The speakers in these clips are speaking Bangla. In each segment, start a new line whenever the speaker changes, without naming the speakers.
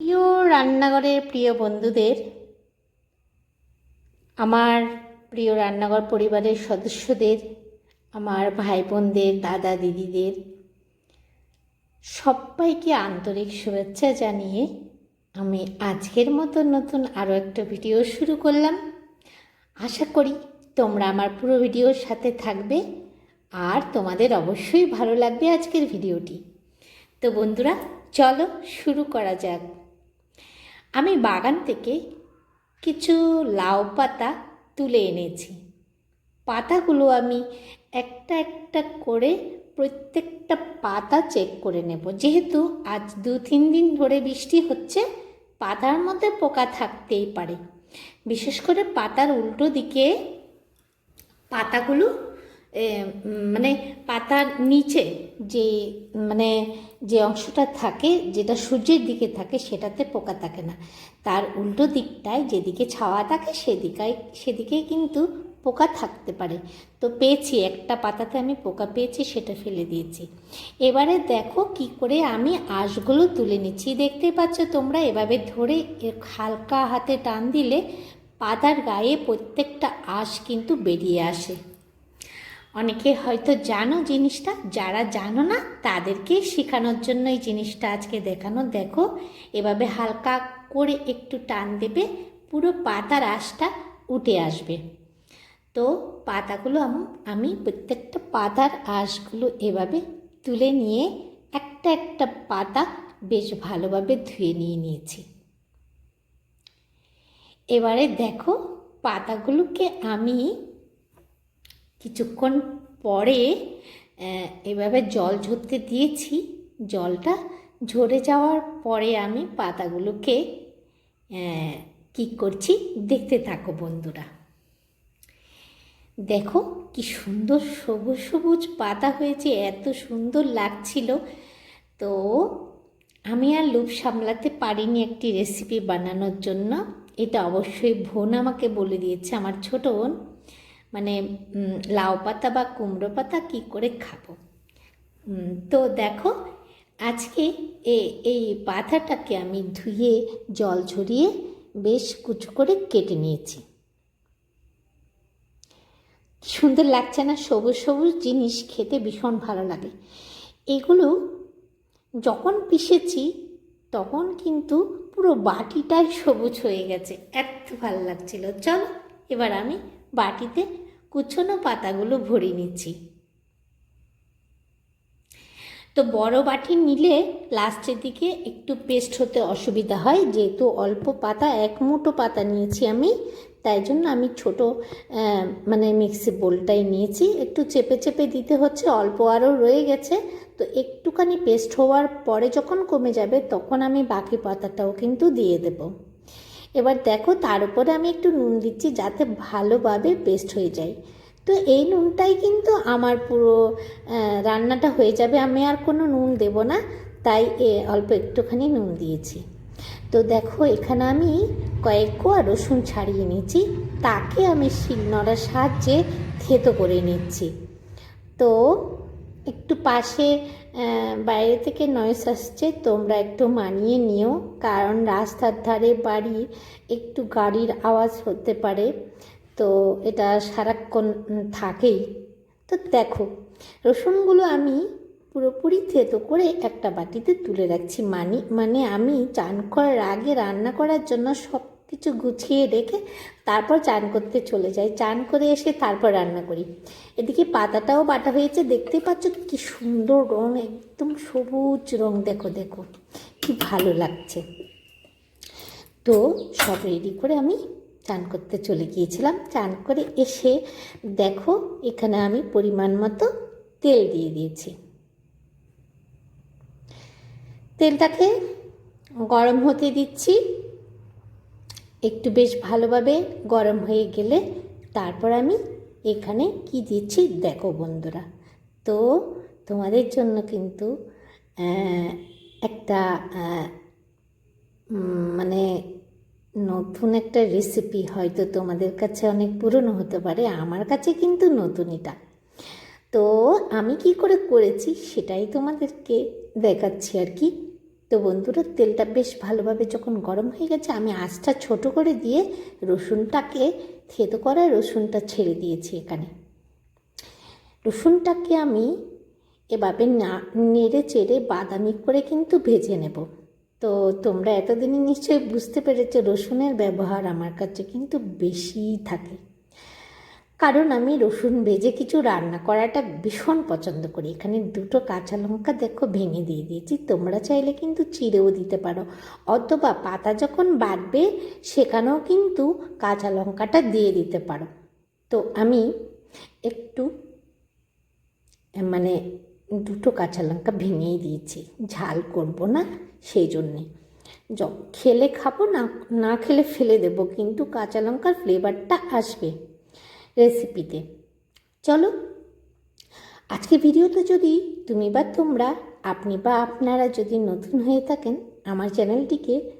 প্রিয় রান্নাঘরের প্রিয় বন্ধুদের, আমার প্রিয় রান্নাঘর পরিবারের সদস্যদের, আমার ভাই বোনদের দাদা দিদিদের, সবাইকে আন্তরিক শুভেচ্ছা জানিয়ে আমি আজকের মতো নতুন আরও একটা ভিডিও শুরু করলাম। আশা করি তোমরা আমার পুরো ভিডিওর সাথে থাকবে আর তোমাদের অবশ্যই ভালো লাগবে আজকের ভিডিওটি। তো বন্ধুরা, চলো শুরু করা যাক। আমি বাগান থেকে কিছু লাউ পাতা তুলে এনেছি। পাতাগুলো আমি একটা একটা করে প্রত্যেকটা পাতা চেক করে নেব। যেহেতু আজ দু তিন দিন ধরে বৃষ্টি হচ্ছে, পাতার মধ্যে পোকা থাকতেই পারে। বিশেষ করে পাতার উল্টো দিকে পাতাগুলো মানে পাতার নিচে যে মানে যে অংশটা থাকে, যেটা সূর্যের দিকে থাকে, সেটাতে পোকা থাকে না। তার উল্টো দিকটায় যেদিকে ছাওয়া থাকে, সেদিকায় সেদিকে কিন্তু পোকা থাকতে পারে। তো পেয়েছি, একটা পাতাতে আমি পোকা পেয়েছি, সেটা ফেলে দিয়েছি। এবারে দেখো কি করে আমি আঁশগুলো তুলে নিচ্ছি। দেখতে পাচ্ছ তোমরা, এভাবে ধরে হালকা হাতে টান দিলে পাতার গায়ে প্রত্যেকটা আঁশ কিন্তু বেরিয়ে আসে। অনেকে হয়তো জানো জিনিসটা, যারা জানো না, তাদেরকে শেখানোর জন্য এই জিনিসটা আজকে দেখানো। দেখো, এভাবে হালকা করে একটু টান দেবে, পুরো পাতার আঁশটা উঠে আসবে। তো পাতাগুলো আমি প্রত্যেকটা পাতার আঁশগুলো এভাবে তুলে নিয়ে একটা একটা পাতা বেশ ভালোভাবে ধুয়ে নিয়ে নিয়েছি। এবারে দেখো, পাতাগুলোকে আমি কিছুক্ষণ পরে এভাবে জল ঝরতে দিয়েছি। জলটা ঝরে যাওয়ার পরে আমি পাতাগুলোকে কি করছি দেখতে থাকো বন্ধুরা। দেখো কি সুন্দর সবুজ সবুজ পাতা হয়েছে, এত সুন্দর লাগছিল। তো আমি আর লোভ সামলাতে পারিনি একটি রেসিপি বানানোর জন্য। এটা অবশ্যই বোন আমাকে বলে দিয়েছে, আমার ছোট বোন। মানে লাউ পাতা বা কুমড়ো পাতা কী করে খাব? তো দেখো, আজকে এ- এই পাতাটাকে আমি ধুয়ে, জল ঝরিয়ে বেশ কুচু করে কেটে নিয়েছি। সুন্দর লাগছে না? সবুজ সবুজ জিনিস খেতে ভীষণ ভালো লাগে। এগুলো যখন পিষেছি, তখন কিন্তু পুরো বাটিটাই সবুজ হয়ে গেছে। এত ভালো লাগছিল। চলো, এবার আমি বাটিতে কুচনো পাতাগুলো ভরে নিচ্ছি। তো বড় বাটি নিলে লাস্টের দিকে একটু পেস্ট হতে অসুবিধা হয়, যেহেতু অল্প পাতা, এক মুঠো পাতা নিয়েছি আমি, তাই জন্য আমি ছোট মানে মিক্সি বোলটাই নিয়েছি। একটু চেপে চেপে দিতে হচ্ছে, অল্প আরও রয়ে গেছে। তো একটুখানি পেস্ট হওয়ার পরে যখন কমে যাবে, তখন আমি বাকি পাতাটাও কিন্তু দিয়ে দেবো। এবার দেখো তার উপরে আমি একটু নুন দিচ্ছি যাতে ভালোভাবে পেস্ট হয়ে যায়। তো এই নুনটাই কিন্তু আমার পুরো রান্নাটা হয়ে যাবে। আমি আর কোনো নুন দেব না তাই এ, অল্প একটুখানি নুন দিয়েছি। তো দেখো এখানে আমি কয়েক কোয়া রসুন ছাড়িয়ে নিয়েছি। তাকে আমি শিলনোড়ার সাহায্যে থেতো করে নিচ্ছি। তো একটু পাশে বাইরে থেকে নয়েস আসছে, তোমরা একটু মানিয়ে নিও, কারণ রাস্তার ধারে বাড়ি একটু গাড়ির আওয়াজ হতে পারে। তো এটা সারাক্ষণ থাকেই। তো দেখো, রসুনগুলো আমি পুরোপুরি থেতো করে একটা বাটিতে তুলে রাখছি। মানে মানে আমি চান করার আগে রান্না করার জন্য সব কিছু গুছিয়ে রেখে তারপর চান করতে চলে যাই। চান করে এসে তারপর রান্না করি। এদিকে পাতাটাও বাটা হয়েছে। দেখতে পাচ্ছ কি সুন্দর রং, একদম সবুজ রং। দেখো দেখো, কি ভালো লাগছে। তো সব রেডি করে আমি চান করতে চলে গিয়েছিলাম। চান করে এসে দেখো, এখানে আমি পরিমাণ মতো তেল দিয়ে দিয়েছি। তেলটাকে গরম হতে দিচ্ছি। একটু বেশ ভালোভাবে গরম হয়ে গেলে তারপর আমি এখানে কি দিচ্ছি দেখো বন্ধুরা। তো তোমাদের জন্য কিন্তু একটা মানে নতুন একটা রেসিপি হয়তো তোমাদের কাছে অনেক পুরনো হতে পারে, আমার কাছে কিন্তু নতুন এটা তো আমি কি করে করেছি সেটাই তোমাদেরকে দেখাচ্ছি আর কি। তো বন্ধুরা, তেলটা বেশ ভালোভাবে যখন গরম হয়ে গেছে, আমি আঁচটা ছোট করে দিয়ে রসুনটাকে, থেতো করা রসুনটা ছেড়ে দিয়েছি এখানে। রসুনটাকে আমি এভাবে না, নেড়ে চেড়ে বাদামি করে কিন্তু ভেজে নেব। তো তোমরা এতদিনে নিশ্চয়ই বুঝতে পেরেছ, রসুনের ব্যবহার আমার কাছে কিন্তু বেশিই থাকে। কারণ আমি রসুন ভেজে কিছু রান্না করাটা ভীষণ পছন্দ করি। এখানে দুটো কাঁচা লঙ্কা দেখো ভেঙে দিয়ে দিয়েছি। তোমরা চাইলে কিন্তু চিড়েও দিতে পারো। অথবা পাতা যখন বাড়বে সেখানেও কিন্তু কাঁচা লঙ্কাটা দিয়ে দিতে পারো। তো আমি একটু মানে দুটো কাঁচা লঙ্কা ভেঙেই দিয়েছি। ঝাল করব না সেই জন্যে। য, খেলে খাব না না খেলে ফেলে দেবো। কিন্তু কাঁচা লঙ্কার ফ্লেভারটা আসবে। রেসিপিতে। চলো, আজকে ভিডিওতে যদি তুমি বা তোমরা, আপনি বা আপনারা যদি নতুন হয়ে থাকেন, আমার চ্যানেলটিকে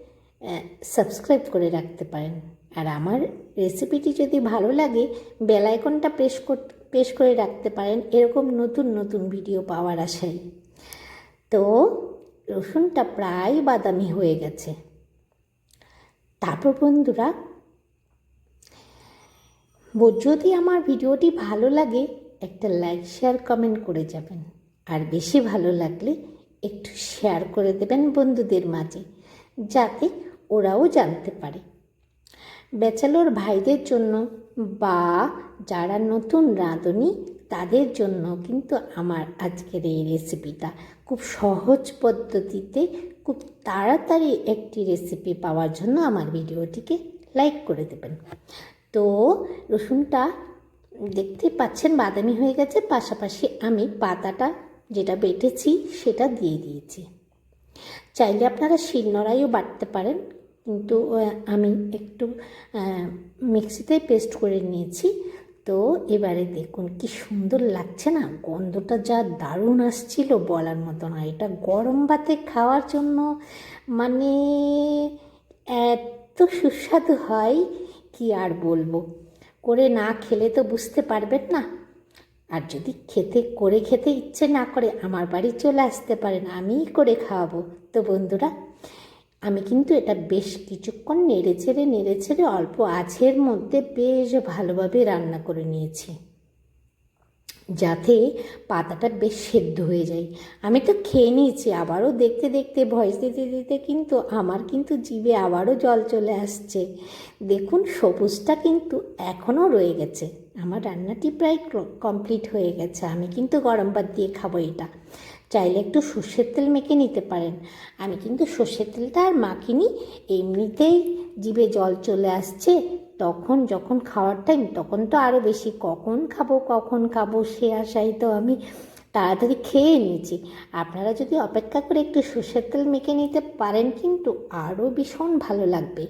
সাবস্ক্রাইব করে রাখতে পারেন। আর আমার রেসিপিটি যদি ভালো লাগে বেল আইকনটা প্রেস করতে প্রেস করে রাখতে পারেন, এরকম নতুন নতুন ভিডিও পাওয়ার আশায়। তো, রসুনটা প্রায় বাদামি হয়ে গেছে। তারপর বন্ধুরা যদি আমার ভিডিওটি ভালো লাগে, একটা লাইক শেয়ার কমেন্ট করে যাবেন। আর বেশি ভালো লাগলে একটু শেয়ার করে দেবেন বন্ধুদের মাঝে, যাতে ওরাও জানতে পারে। ব্যাচেলর ভাইদের জন্য বা যারা নতুন রাঁধুনি, তাদের জন্য কিন্তু আমার আজকের এই রেসিপিটা খুব সহজ পদ্ধতিতে, খুব তাড়াতাড়ি একটি রেসিপি পাওয়ার জন্য আমার ভিডিওটিকে লাইক করে দেবেন। তো রসুনটা দেখতে পাচ্ছেন বাদামি হয়ে গেছে, পাশাপাশি আমি পাতাটা যেটা বেটেছি সেটা দিয়ে দিয়েছি। চাইলে আপনারা শিলনোড়াইও বাটতে পারেন, কিন্তু আমি একটু মিক্সিতে পেস্ট করে নিয়েছি। তো এবারে দেখুন কি সুন্দর লাগছে না, গন্ধটা যা দারুণ আসছিল বলার মতো না। এটা গরম ভাতে খাওয়ার জন্য মানে এত সুস্বাদু হয় কি আর বলব? করে না খেলে তো বুঝতে পারবেন না। আর যদি খেতে, করে খেতে ইচ্ছে না করে আমার বাড়ি চলে আসতে পারেন, আমিই করে খাওয়াবো। তো বন্ধুরা, আমি কিন্তু এটা বেশ কিছুক্ষণ নেড়ে ছেড়ে নেড়ে ছেড়ে অল্প আছের মধ্যে বেশ ভালোভাবে রান্না করে নিয়েছি। যাতে পাতাটা বেশ সেদ্ধ হয়ে যায়। আমি তো খেয়ে নিয়েছি, আবারও দেখতে দেখতে ভয়েস দিতে দিতে কিন্তু আমার কিন্তু জিভে আবারও জল চলে আসছে। দেখুন, সবুজটা কিন্তু এখনও রয়ে গেছে। আমার রান্নাটি প্রায় কমপ্লিট হয়ে গেছে। আমি কিন্তু গরম ভাত দিয়ে খাব এটা। চাইলে একটু সর্ষের তেল মেখে নিতে পারেন। আমি কিন্তু সর্ষের তেলটা আর মাখিনি, এমনিতেই জিভে জল চলে আসছে। তখন যখন খাওয়ার টাইম তখন তো আরও বেশি। কখন খাব কখন খাব, সে আশায় তো আমি তাড়াতাড়ি খেয়ে নিয়েছি আপনারা যদি অপেক্ষা করে একটু সর্ষের তেল মেখে নিতে পারেন, কিন্তু আরও ভীষণ ভালো লাগবে।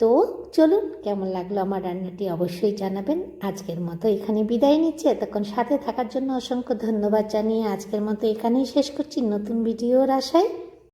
তো চলুন, কেমন লাগল আমার রান্নাটি অবশ্যই জানাবেন। আজকের মতো এখানে বিদায় নিচ্ছি। এতক্ষণ সাথে থাকার জন্য অসংখ্য ধন্যবাদ জানিয়ে আজকের মতো এখানেই শেষ করছি। নতুন ভিডিওর আশায়